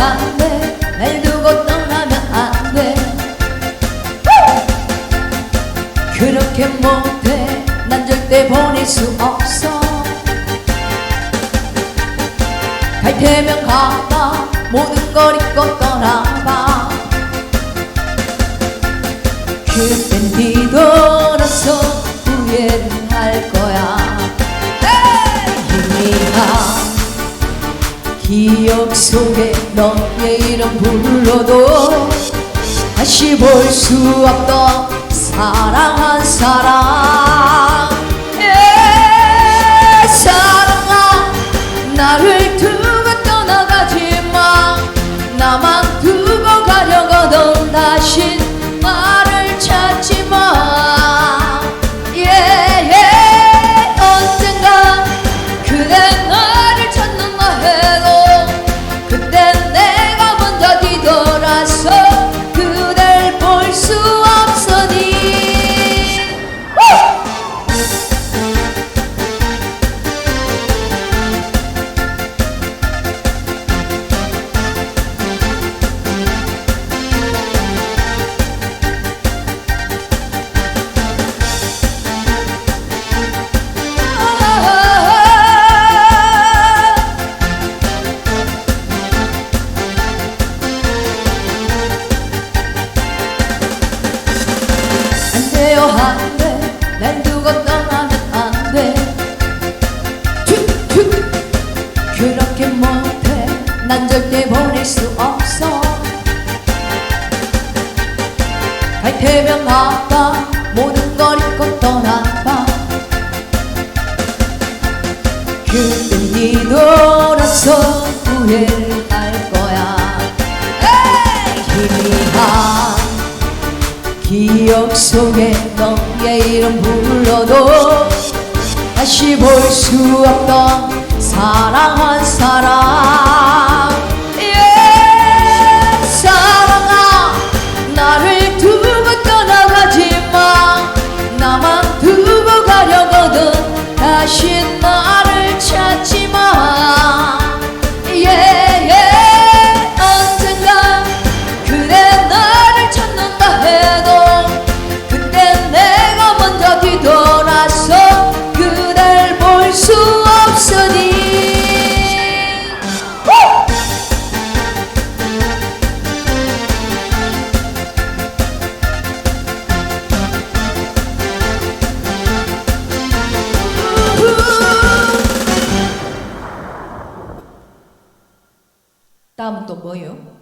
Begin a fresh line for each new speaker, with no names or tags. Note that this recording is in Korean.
안돼. 날 두고 떠나면 안돼. 그렇게 못해. 난 절대 보낼 수 없어. 갈 테면 가봐. 모든 걸 잊고 떠나봐. 그땐 뒤돌아서 후회를 할 거야. Hey! 이미 다 기억 속에 너의 이름 불러도 다시 볼 수 없던 사랑한 사랑 돼요? 안돼날 두고 떠나면 안돼 그렇게 못해. 난 절대 보낼 수 없어. 갈 테면 가봐 모든 걸 잊고 떠나봐. 그땐 뒤돌아서 후회할 거야. 에이, 희미한 기억 속에 너의 이름 불러도 다시 볼 수 없던 사랑 다음은 또 뭐예요?